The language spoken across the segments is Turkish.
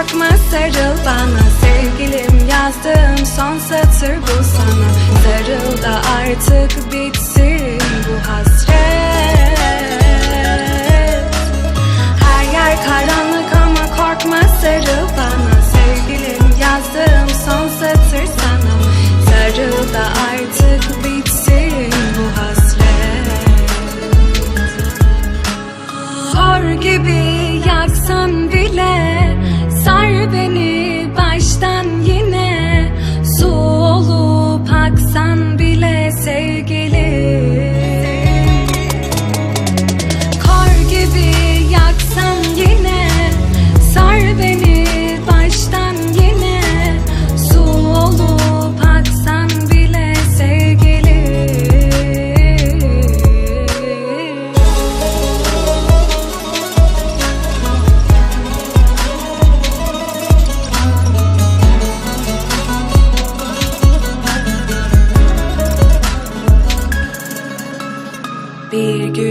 korkma sarıl bana. Sevgilim yazdığım son satır bu sana bile sevgilim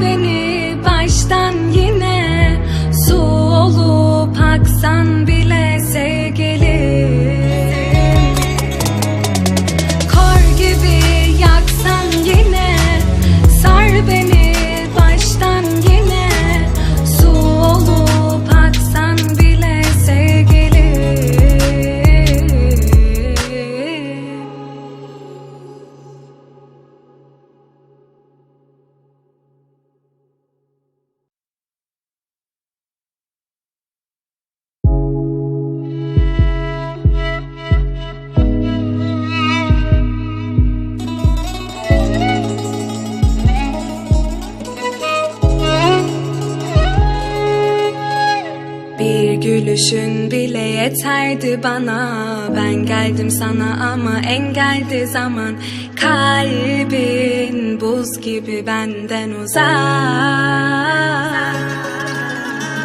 Beni baştan yine Su olup aksan bile gülüşün bile yeterdi bana. Ben geldim sana ama engeldi zaman. Kalbin buz gibi benden uzak